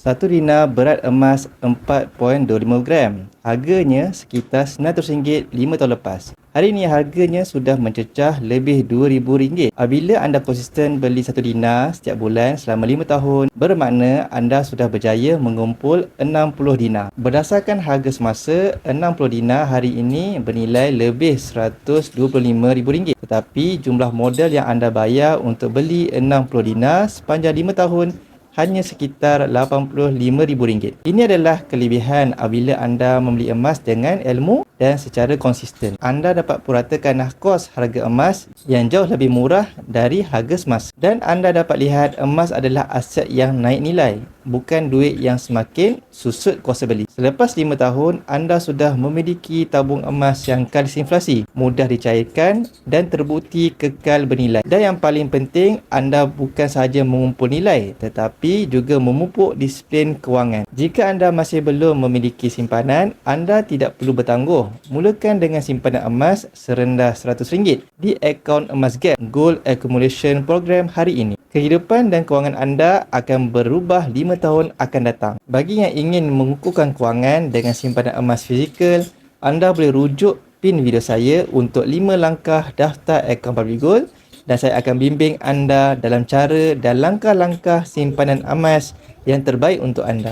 Satu dina berat emas 4.25 gram. Harganya sekitar RM900 5 tahun lepas. Hari ini harganya sudah mencecah lebih RM2,000. Apabila anda konsisten beli satu dinar setiap bulan selama 5 tahun, bermakna anda sudah berjaya mengumpul 60 dinar. Berdasarkan harga semasa, 60 dinar hari ini bernilai lebih RM125,000. Tetapi jumlah modal yang anda bayar untuk beli 60 dinar sepanjang 5 tahun hanya sekitar RM85,000. Ini adalah kelebihan apabila anda membeli emas dengan ilmu dan secara konsisten. Anda dapat puratakan kos harga emas yang jauh lebih murah dari harga semasa. Dan anda dapat lihat emas adalah aset yang naik nilai, bukan duit yang semakin susut kuasa beli. Selepas 5 tahun, anda sudah memiliki tabung emas yang kalis inflasi, mudah dicairkan dan terbukti kekal bernilai. Dan yang paling penting, anda bukan sahaja mengumpul nilai tetapi juga memupuk disiplin kewangan. Jika anda masih belum memiliki simpanan, anda tidak perlu bertangguh Mulakan dengan simpanan emas serendah RM100 di akaun Emas Gap Gold Accumulation Program hari ini. Kehidupan dan kewangan anda akan berubah 5 tahun akan datang. Bagi yang ingin mengukuhkan kewangan dengan simpanan emas fizikal, anda boleh rujuk pin video saya untuk 5 langkah daftar akaun Public Gold dan saya akan bimbing anda dalam cara dan langkah-langkah simpanan emas yang terbaik untuk anda.